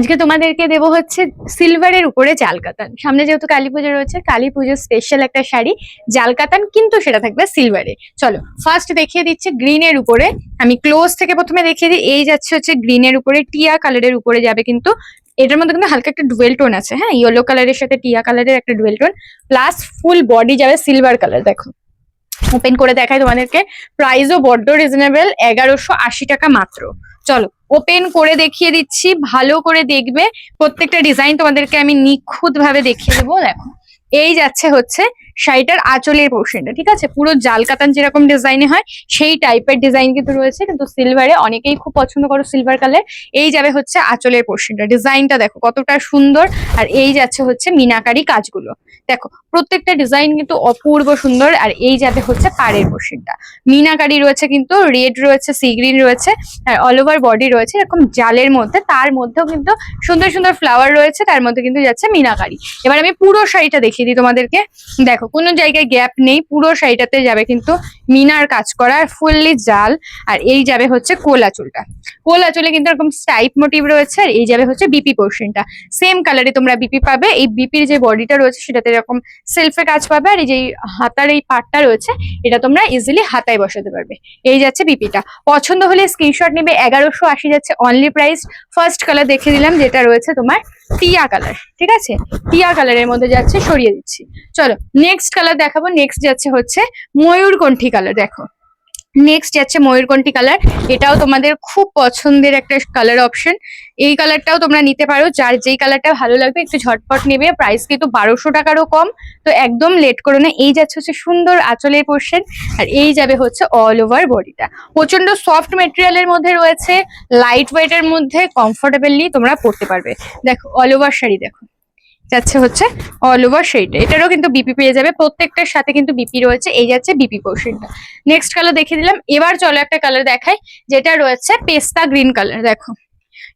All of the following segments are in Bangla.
আজকে তোমাদেরকে দেবো হচ্ছে সিলভারের উপরে জাল কাতান সামনে যেহেতু কালী পুজো রয়েছে, কালী পুজোর স্পেশাল একটা শাড়ি জাল কাতান কিন্তু সেটা থাকবে সিলভারে। চলো ফার্স্ট দেখিয়ে দিচ্ছে গ্রিনের উপরে। আমি ক্লোজ থেকে প্রথমে দেখিয়ে দিই, এই যাচ্ছে হচ্ছে গ্রিনের উপরে, টিয়া কালারের উপরে যাবে কিন্তু, এটার মধ্যে কিন্তু হালকা একটা ডুয়েল টোন আছে হ্যাঁ? ইয়েলো কালারের সাথে টিয়া কালারের একটা dual tone plus full body যাবে সিলভার কালার দেখো। ওপেন করে দেখাই তোমাদেরকে। প্রাইসও বড্ড রিজনেবল এগারোশো আশি টাকা মাত্র। চলো ওপেন করে দেখিয়ে দিচ্ছি, ভালো করে দেখবে। প্রত্যেকটা ডিজাইন তোমাদেরকে আমি নিখুঁত ভাবে দেখিয়ে দেবো, দেখো। এই যাচ্ছে হচ্ছে শাড়িটার আঁচলের পোর্শনটা ঠিক আছে? পুরো জাল কাতান যেরকম ডিজাইনে হয়, সেই টাইপের ডিজাইন কিন্তু রয়েছে। কিন্তু সিলভারে অনেকেই খুব পছন্দ করো সিলভার কালার এই যাবে হচ্ছে আঁচলের পোর্শনটা ডিজাইনটা দেখো কতটা সুন্দর। আর এই যাচ্ছে হচ্ছে মিনাকারি কাজগুলো। দেখো, প্রত্যেকটা ডিজাইন কিন্তু অপূর্ব সুন্দর। আর এই যাবে হচ্ছে পাড়ের পোর্শনটা মিনাকারি রয়েছে কিন্তু রেড রয়েছে সি গ্রিন রয়েছে, আর অল ওভার বডি রয়েছে, এরকম জালের মধ্যে। তার মধ্যেও কিন্তু সুন্দর সুন্দর ফ্লাওয়ার রয়েছে, তার মধ্যে কিন্তু যাচ্ছে মিনাকারি। এবার আমি পুরো শাড়িটা দেখিয়ে দিই তোমাদেরকে। দেখো কোনো জায়গায় গ্যাপ নেই, পুরো শাড়িটাতে যাবে কিন্তু মিনার কাজ করা ফুললি জাল, আর এই যাবে হচ্ছে কোলা চুলটা। কোলা চুলে কিন্তু এরকম স্টাইপ মোটিভ রয়েছে, আর এই যাবে হচ্ছে বিপি পোর্শনটা সেম কালারে তোমরা বিপি পাবে, এই বিপির যে বডিটা রয়েছে সেটাতে এরকম সেলফে কাজ পাবে, আর এই যে হাতার এই পাটটা রয়েছে, এটা তোমরা ইজিলি হাতায় বসাতে পারবে। এই যাচ্ছে বিপিটা পছন্দ হলে স্ক্রিনশট নেবে, এগারোশো আশি যাচ্ছে অনলি প্রাইস ফার্স্ট কালার দেখে দিলাম যেটা রয়েছে তোমার টিয়া কালার ঠিক আছে? টিয়া কালারের মধ্যে যাচ্ছে, সরিয়ে দিচ্ছি। চলো নেক্সট কালার দেখাবো নেক্সট যাচ্ছে হচ্ছে ময়ূরকণ্ঠী কালার দেখো। নেক্সট যাচ্ছে ময়ূরকণ্ঠী কালার এটাও তোমাদের খুব পছন্দের একটা কালার অপশন এই কালারটাও তোমরা নিতে পারো। যার যেই কালারটা ভালো লাগবে, একটু ঝটপট নেবে। প্রাইস কিন্তু বারোশো টাকারও কম। তো একদম লেট করো না। এই যাচ্ছে হচ্ছে সুন্দর আঁচলের পোর্শন আর এই যাবে হচ্ছে অল ওভার বডিটা প্রচণ্ড সফট মেটেরিয়ালের মধ্যে রয়েছে। লাইট ওয়েটের মধ্যে কমফোর্টেবলি তোমরা পরতে পারবে। দেখো অল ওভার শাড়ি দেখো। যাচ্ছে হচ্ছে অল ওভার সেইটা। এটারও কিন্তু বিপি পেয়ে যাবে। প্রত্যেকটার সাথে কিন্তু বিপি রয়েছে। এই যাচ্ছে বিপি পোর্শনটা নেক্সট কালার দেখিয়ে দিলাম। এবার চলো একটা কালার দেখাই, যেটা রয়েছে পেস্তা গ্রিন কালার দেখো।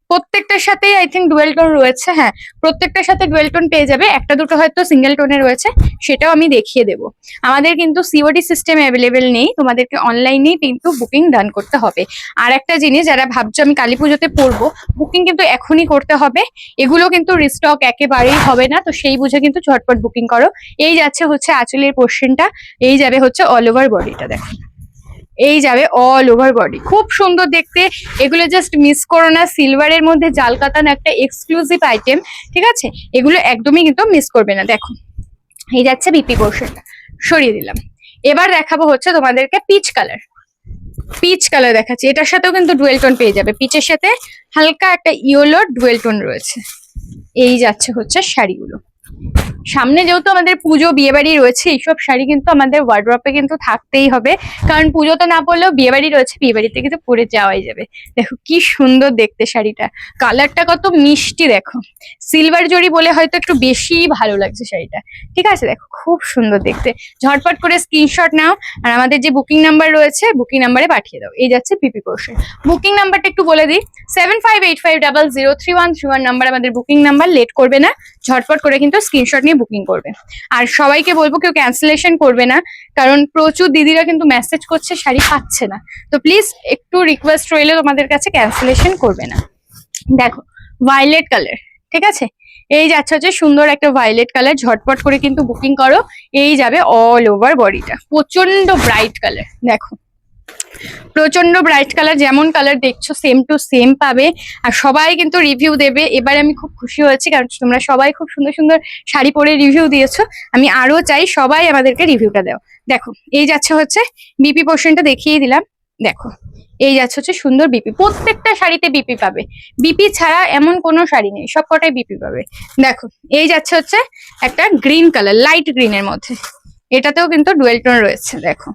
প্রত্যেকটার সাথেই আই থিঙ্ক ডুয়েল টোন রয়েছে হ্যাঁ। প্রত্যেকটার সাথে ডুয়েল টোন পেয়ে যাবে। একটা দুটো হয়তো সিঙ্গেল টোনে রয়েছে, সেটাও আমি দেখিয়ে দেবো। আমাদের কিন্তু সিওডি সিস্টেম অ্যাভেলেবেল নেই, তোমাদেরকে অনলাইনেই কিন্তু বুকিং ডান করতে হবে। আর একটা জিনিস, যারা ভাবছ আমি কালী পুজোতে পরবো বুকিং কিন্তু এখনই করতে হবে। এগুলো কিন্তু রিস্টক একেবারেই হবে না, তো সেই বুঝে কিন্তু ঝটপট বুকিং করো। এই যাচ্ছে হচ্ছে আঁচলের পোর্শনটা এই যাবে হচ্ছে অল ওভার বডিটা দেখো। এই যাবে অল ওভার বডি খুব সুন্দর দেখতে। এগুলো জাস্ট মিস করো না। সিলভারের মধ্যে জাল কাতান একটা এক্সক্লুসিভ আইটেম ঠিক আছে? এগুলো একদমই কিন্তু মিস করবে না। দেখো, এই যাচ্ছে বিপি পোর্শনটা সরিয়ে দিলাম। এবার দেখাবো হচ্ছে তোমাদেরকে পিচ কালার পিচ কালার দেখাচ্ছি। এটার সাথেও কিন্তু ডুয়েল টোন পেয়ে যাবে। পিচের সাথে হালকা একটা ইয়েলো ডুয়েল টোন রয়েছে। এই যাচ্ছে হচ্ছে শাড়িগুলো। সামনে যেহেতু আমাদের পুজো বিয়ে বাড়ি রয়েছে, এইসব শাড়ি কিন্তু আমাদের ওয়ার্ড্রপে কিন্তু থাকতেই হবে। কারণ পুজো তো না পড়লেও বিয়ে বাড়ি রয়েছে বিয়ে বাড়িতে কিন্তু পরে যাওয়াই যাবে। দেখো কি সুন্দর দেখতে শাড়িটা। কালারটা কত মিষ্টি, দেখো। সিলভার জরি বলে হয়তো একটু বেশি ভালো লাগছে শাড়িটা। ঠিক আছে, দেখো, খুব সুন্দর দেখতে। ঝটপট করে স্ক্রিনশট নাও আর আমাদের যে বুকিং নাম্বার রয়েছে বুকিং নাম্বারে পাঠিয়ে দাও। এই যাচ্ছে পিপি পোর্শন বুকিং নাম্বারটা একটু বলে দিই। Seven five eight five double zero three one three one number আমাদের বুকিং নাম্বার লেট করবে না। ঝটপট করে কিন্তু স্ক্রিনশট নিয়ে বুকিং করবে। আর সবাইকে বলব কেউ ক্যান্সেলেশন করবে না, কারণ প্রচুর দিদিরা কিন্তু মেসেজ করছে, শাড়ি পাচ্ছে না। তো প্লিজ একটু রিকোয়েস্ট রইলে তোমাদের কাছে ক্যান্সেলেশন করবে না। দেখো ভায়োলেট কালার ঠিক আছে? এই যাচ্ছে হচ্ছে সুন্দর একটা ভায়োলেট কালার ঝটপট করে কিন্তু বুকিং করো, এই যাবে অল ওভার বডিটা প্রচণ্ড ব্রাইট কালার দেখো। প্রচণ্ড ব্রাইট কালার যেমন কালার দেখছ সেম টু সেম পাবে। আর সবাই কিন্তু রিভিউ দেবে। এবারে আমি খুব খুশি হয়েছি, কারণ তোমরা সবাই খুব সুন্দর সুন্দর শাড়ি পরে রিভিউ দিয়েছ। আমি আরও চাই সবাই আমাদেরকে রিভিউটা দাও। দেখো, এই যাচ্ছে হচ্ছে বিপি পোর্শনটা দেখিয়ে দিলাম। দেখো, এই যাচ্ছে হচ্ছে সুন্দর বিপি প্রত্যেকটা শাড়িতে বিপি পাবে। বিপি ছাড়া এমন কোনো শাড়ি নেই, সব কটাই বিপি পাবে। দেখো, এই যাচ্ছে হচ্ছে একটা গ্রিন কালার লাইট গ্রিনের মধ্যে। এটাতেও কিন্তু ডুয়েল টোন রয়েছে, দেখো।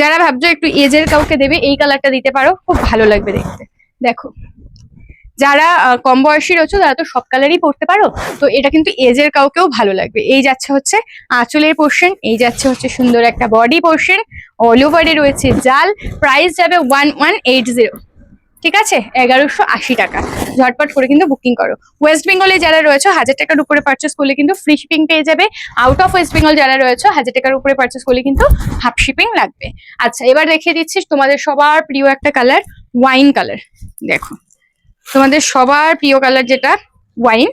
যারা ভাবছ একটু এজের কাউকে দেবে, এই কালারটা দিতে পারো, খুব ভালো লাগবে দেখতে। দেখো, যারা কম বয়সী রয়েছে, তারা তো সব কালারই পড়তে পারো, তো এটা কিন্তু এজের কাউকেও ভালো লাগবে। এই যাচ্ছে হচ্ছে আঁচলের পোর্শন এই যাচ্ছে হচ্ছে সুন্দর একটা বডি পোর্শন অল ওভারে রয়েছে জাল প্রাইস যাবে ওয়ান ওয়ান এইট জিরো ঠিক আছে? এগারোশো আশি টাকা। ঝটপট করে কিন্তু বুকিং করো। ওয়েস্ট বেঙ্গলে যারা রয়েছে, হাজার টাকার উপরে পার্চেস করলে কিন্তু ফ্রি শিপিং পেয়ে যাবে। আউট অফ ওয়েস্ট বেঙ্গল যারা রয়েছে, হাজার টাকার উপরে পার্চেস করলে কিন্তু হাফ শিপিং লাগবে। আচ্ছা এবার দেখিয়ে দিচ্ছিস তোমাদের সবার প্রিয় একটা কালার ওয়াইন কালার দেখো, তোমাদের সবার প্রিয় কালার যেটা ওয়াইন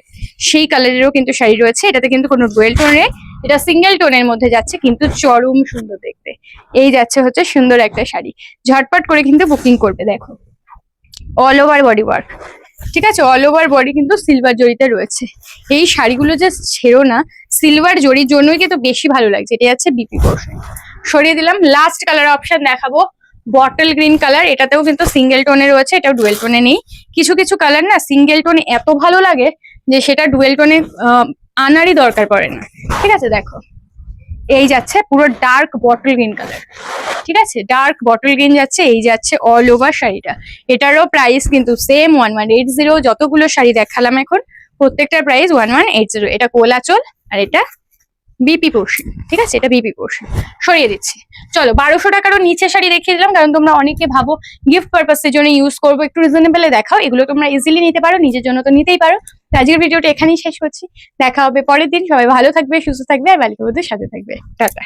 সেই কালারেরও কিন্তু শাড়ি রয়েছে। এটাতে কিন্তু কোনো ডুয়েল টোনে এটা সিঙ্গেল টোনের মধ্যে যাচ্ছে, কিন্তু চরম সুন্দর দেখতে। এই যাচ্ছে হচ্ছে সুন্দর একটা শাড়ি। ঝটপট করে কিন্তু বুকিং করবে, দেখো। অল ওভার বডি ওয়ার্ক ঠিক আছে? অল ওভার বডি কিন্তু সিলভার জরিতে রয়েছে। এই শাড়িগুলো যে ছেড়ো না সিলভার জরির জন্যই কিন্তু বেশি ভালো লাগছে। এটা যাচ্ছে বিপি পোর্শন সরিয়ে দিলাম। লাস্ট কালার অপশন দেখাবো। বটল গ্রিন কালার এটাতেও কিন্তু সিঙ্গেল টোনে রয়েছে, এটাও ডুয়েল টোনে নেই। কিছু কিছু কালার না সিঙ্গেল টোনে এত ভালো লাগে যে সেটা ডুয়েল টোনে আনারই দরকার পড়ে না। ঠিক আছে? দেখো। এই যাচ্ছে পুরো ডার্ক বটল গ্রিন কালার ঠিক আছে? ডার্ক বটল গ্রিন যাচ্ছে, এই যাচ্ছে অল ওভার শাড়িটা। এটারও প্রাইস কিন্তু same one one eight zero যতগুলো শাড়ি দেখালাম এখন, প্রত্যেকটার price one one eight zero এটা কোলাচল আর এটা বিপি পোর্শন ঠিক আছে? এটা বিপি পোর্শন সরিয়ে দিচ্ছি। চলো, বারোশো টাকারও নিচে শাড়ি দেখিয়ে দিলাম, কারণ তোমরা অনেকে ভাবো গিফট পারপাসের জন্য ইউজ করব, একটু রিজনেবলে দেখাও। এগুলো তোমরা ইজিলি নিতে পারো, নিজের জন্য তো নিতেই পারো। আজকের ভিডিওটা এখানেই শেষ করছি। দেখা হবে পরের দিন। সবাই ভালো থাকবে, সুস্থ থাকবে, আর বালিকা বন্ধুর সাথে থাকবে। টাটা।